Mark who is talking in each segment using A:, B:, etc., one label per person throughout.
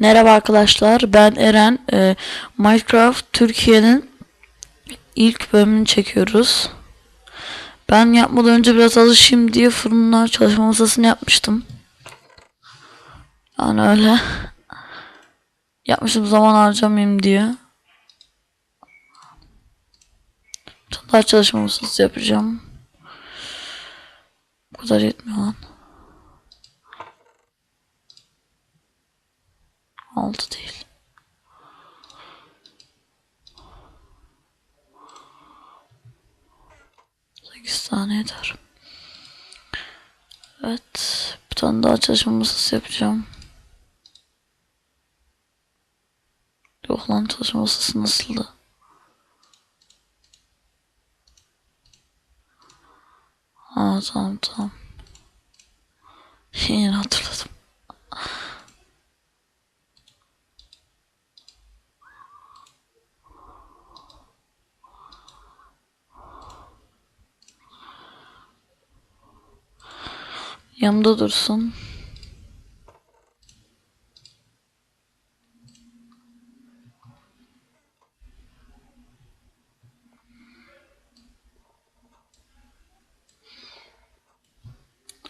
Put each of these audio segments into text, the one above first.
A: Merhaba arkadaşlar ben Eren Ee, Minecraft Türkiye'nin ilk bölümünü çekiyoruz. Ben yapmadan önce biraz alışayım diye fırınlar çalışma masasını yapmıştım. Yani öyle. Yapmışım zaman harcamayayım diye. Daha çalışma masası yapacağım. Bu kadar yetmiyor lan. Altı değil. Sekiz tane yeter. Evet. Bir tane daha çalışma masası yapacağım. Yok lan çalışma masası nasıldı? Ha tamam tamam. Yanımda dursun.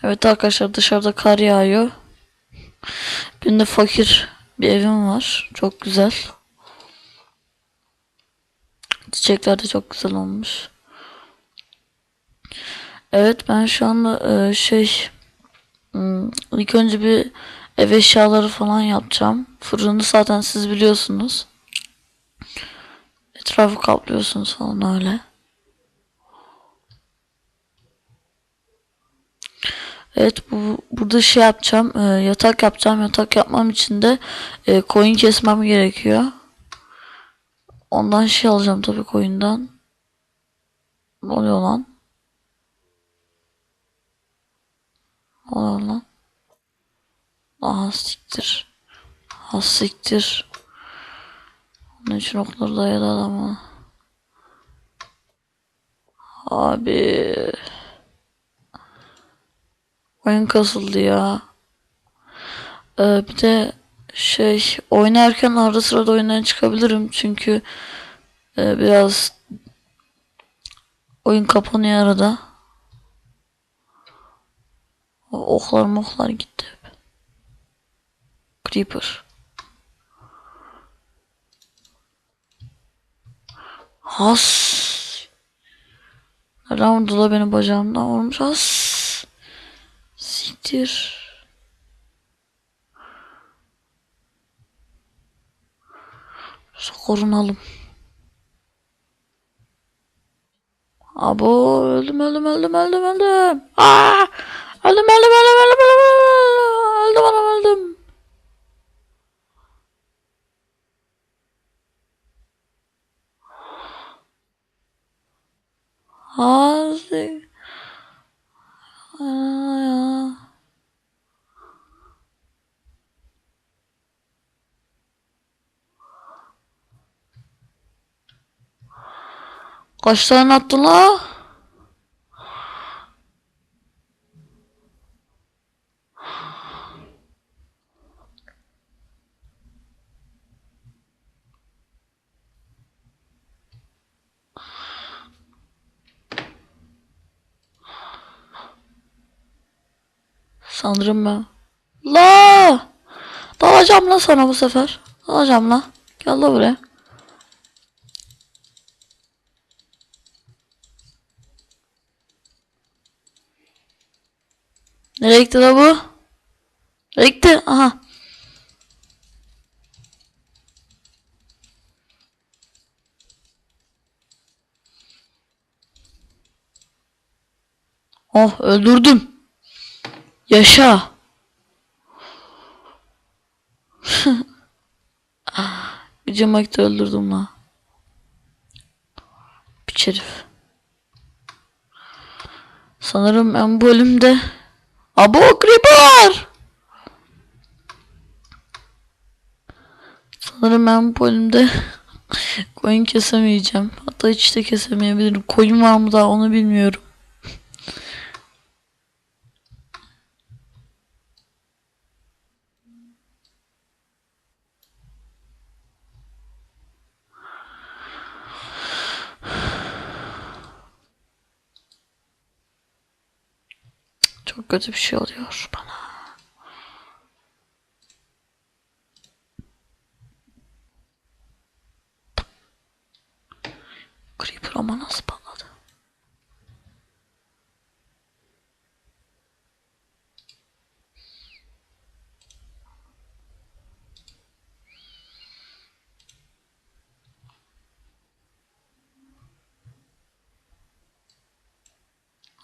A: Evet arkadaşlar dışarıda kar yağıyor. Benim de fakir bir evim var. Çok güzel. Çiçekler de çok güzel olmuş. Evet ben şu anda e, şey hmm, ilk önce bir ev eşyaları falan yapacağım. Fırını zaten siz biliyorsunuz. Etrafı kaplıyorsunuz falan öyle. Evet bu burada şey yapacağım. e, yatak yapacağım. Yatak yapmam için de e, koyun kesmem gerekiyor. Ondan şey alacağım tabii koyundan. Ne oluyor lan? Ne oluyor lan? Aha siktir. Ha siktir. Onun için okları dayadı adama. Abi. Oyun kasıldı ya. Ee, bir de şey oynarken arada sırada oyundan çıkabilirim çünkü e, biraz oyun kapanıyor arada. Oklar moklar gitti. Creeper. Has. Nereden vurdu da beni bacağımdan vurmuş. Has. Siktir. Korunalım. Abo öldüm öldüm öldüm öldüm öldüm. Aa! Öldüm öldüm öldüm öldüm öldüm öldüm öldüm öldüm. Azıcık. Kaç tane attın la? Sanırım ben. La! Dalacağım la sana bu sefer. Dalacağım la. Gel la buraya. Nereye gitti la bu? Nereye gitti? Aha. Oh öldürdüm. Yaşa. Bir camakta öldürdüm la. Piç herif. Sanırım ben bu bölümde Abo Creeper! Sanırım ben bu bölümde koyun kesemeyeceğim. Hatta hiç de kesemeyebilirim. Koyun var mı daha onu bilmiyorum. Çok kötü bir şey oluyor bana. Creeper ama nasıl patladı?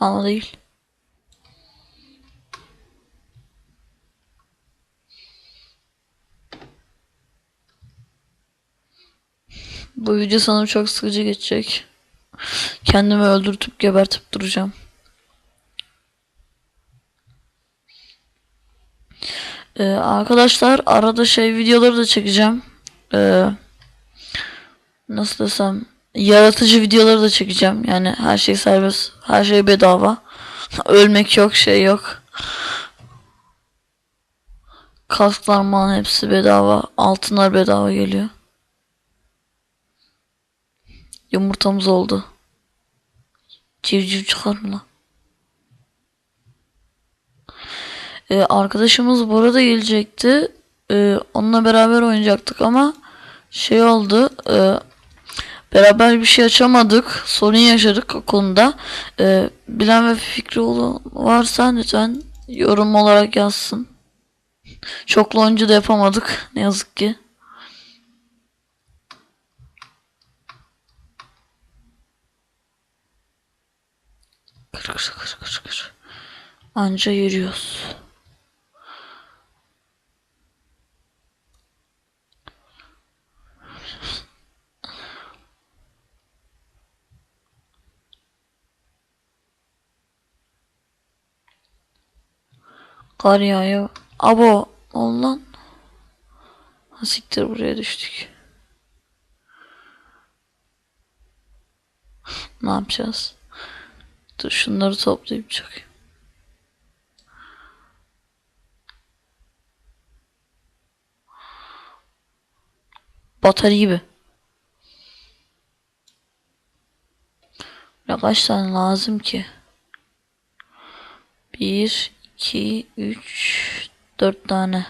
A: Ama değil. Bu video sanırım çok sıkıcı geçecek. Kendimi öldürtüp gebertip duracağım. Ee, arkadaşlar arada şey videoları da çekeceğim. Ee, nasıl desem yaratıcı videoları da çekeceğim. Yani her şey serbest, her şey bedava. Ölmek yok, şey yok. Kasklar man hepsi bedava. Altınlar bedava geliyor. Yumurtamız oldu. Civciv çıkar mı lan? Ee, arkadaşımız bu arada gelecekti. Ee, onunla beraber oynayacaktık ama şey oldu. E, beraber bir şey açamadık. Sorun yaşadık o konuda. Ee, bilen ve fikri olan varsa lütfen yorum olarak yazsın. Çoklu oyuncu da yapamadık. Ne yazık ki. Kır. Anca yürüyoruz. Kar yağıyor. Abo. Ha, Siktir buraya düştük. ne yapacağız? Dur şunları toplayıp çıkayım. Batarya gibi. Ya kaç tane lazım ki? 1, 2, 3, 4 tane.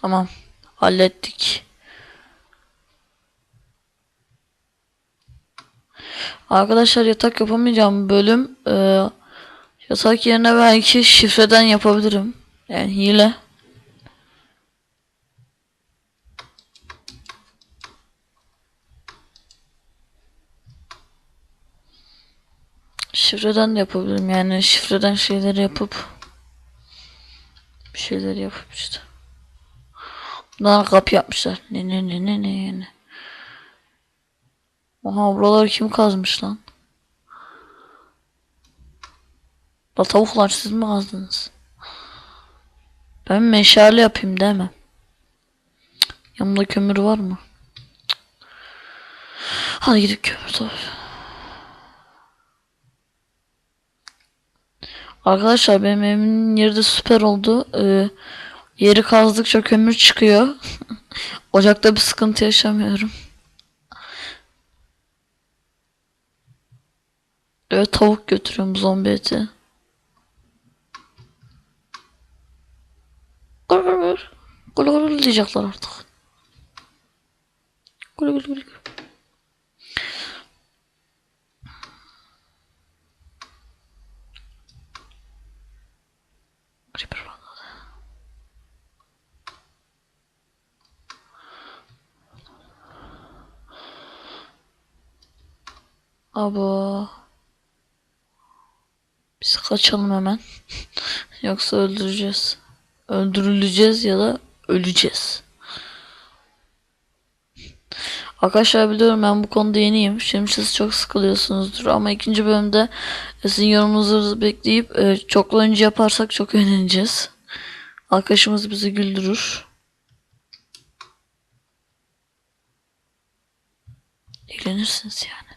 A: Tamam. Hallettik. Arkadaşlar yatak yapamayacağım bölüm. Ee, yatak yerine belki şifreden yapabilirim. Yani hile. Şifreden de yapabilirim. Yani şifreden şeyleri yapıp bir şeyler yapıp işte. Bundan kapı yapmışlar. Ne ne ne ne ne ne. Oha buraları kim kazmış lan? La tavuklar siz mi kazdınız? Ben meşale yapayım değil mi? Yanımda kömür var mı? Hadi gidip kömür tabii. Arkadaşlar benim evimin yeri süper oldu. Ee, yeri kazdıkça kömür çıkıyor. Ocakta bir sıkıntı yaşamıyorum. Evet tavuk götürüyorum zombi eti. Gır. Gul gul diyecekler artık. Gul gul gul. Abo. Biz kaçalım hemen. Yoksa öldüreceğiz. Öldürüleceğiz ya da öleceğiz. Arkadaşlar biliyorum ben bu konuda yeniyim. Şimdi siz çok sıkılıyorsunuzdur ama ikinci bölümde sizin yorumunuzu bekleyip e, çoklu oyuncu yaparsak çok eğleneceğiz. Arkadaşımız bizi güldürür. Eğlenirsiniz yani.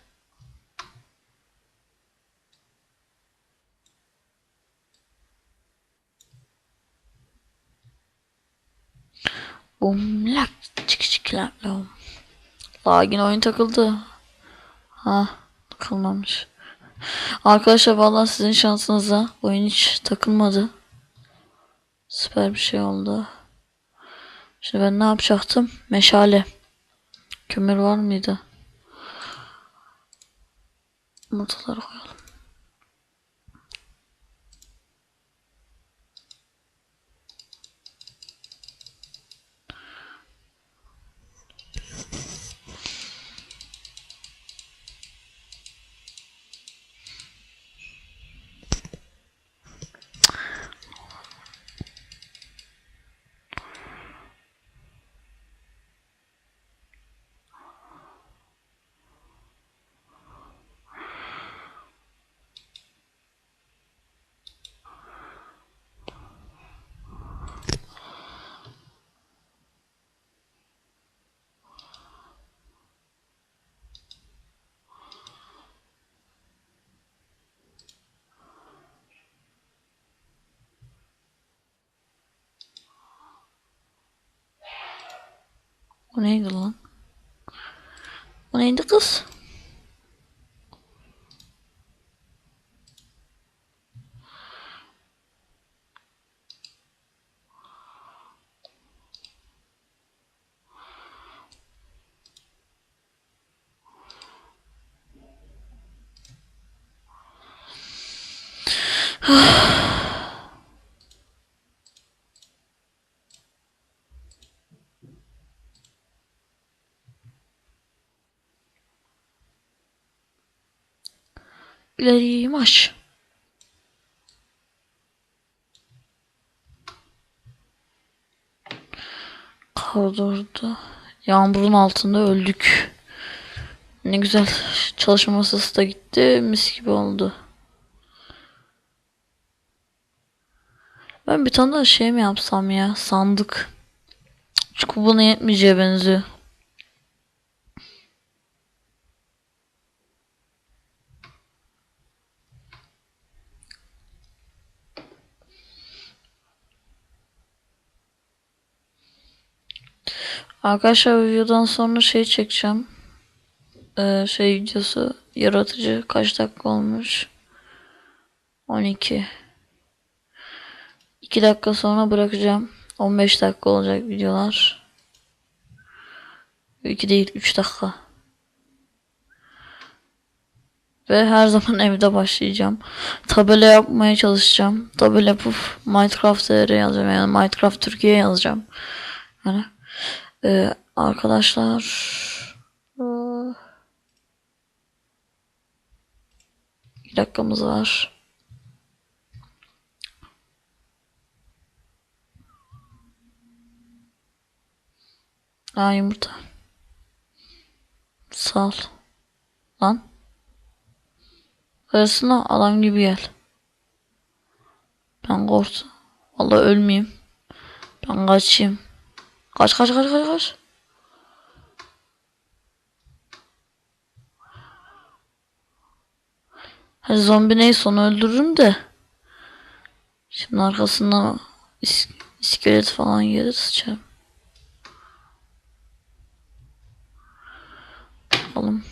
A: Bum lak çık. Lagin oyun takıldı. Ha takılmamış. Arkadaşlar vallahi sizin şansınıza oyun hiç takılmadı. Süper bir şey oldu. Şimdi ben ne yapacaktım? Meşale. Kömür var mıydı? Yumurtaları koyalım. O neydi lan? O neydi İleri marş. Kaldırdı. Yağmurun altında öldük. Ne güzel. Çalışma masası da gitti. Mis gibi oldu. Ben bir tane daha şey mi yapsam ya? Sandık. Çünkü buna yetmeyeceğe benziyor. Arkadaşlar videodan sonra şey çekeceğim. Ee, şey videosu yaratıcı kaç dakika olmuş? 12. 2 dakika sonra bırakacağım. 15 dakika olacak videolar. 2 değil 3 dakika. Ve her zaman evde başlayacağım. Tabela yapmaya çalışacağım. Tabela yapıp Minecraft TR yazacağım. Yani Minecraft Türkiye yazacağım. Hani ee, arkadaşlar bir dakikamız var. Aa yumurta. Sağ ol. Lan. Arasına adam gibi gel. Ben korktum. Vallahi ölmeyeyim. Ben kaçayım. Kaç kaç kaç kaç kaç. Zombi neyse onu öldürürüm de. Şimdi arkasından is iskelet falan gelir sıçarım. Bakalım.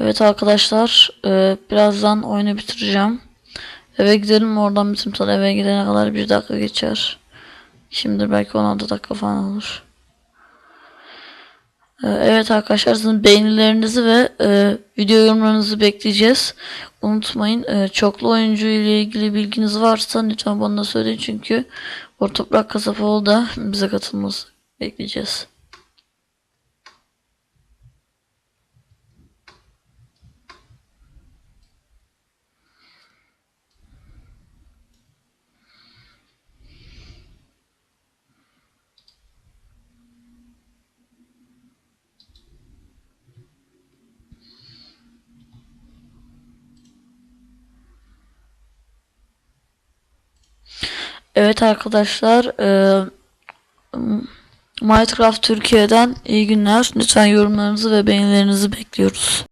A: Evet arkadaşlar e, birazdan oyunu bitireceğim. Eve gidelim oradan bizim eve gidene kadar bir dakika geçer. Şimdi belki 16 dakika falan olur. Ee, Evet arkadaşlar sizin beğenilerinizi ve e, video yorumlarınızı bekleyeceğiz. Unutmayın e, çoklu oyuncu ile ilgili bilginiz varsa lütfen bana söyleyin çünkü Orta Toprak Kasapoğlu da bize katılması bekleyeceğiz. Evet arkadaşlar e, Minecraft Türkiye'den iyi günler. Lütfen yorumlarınızı ve beğenilerinizi bekliyoruz.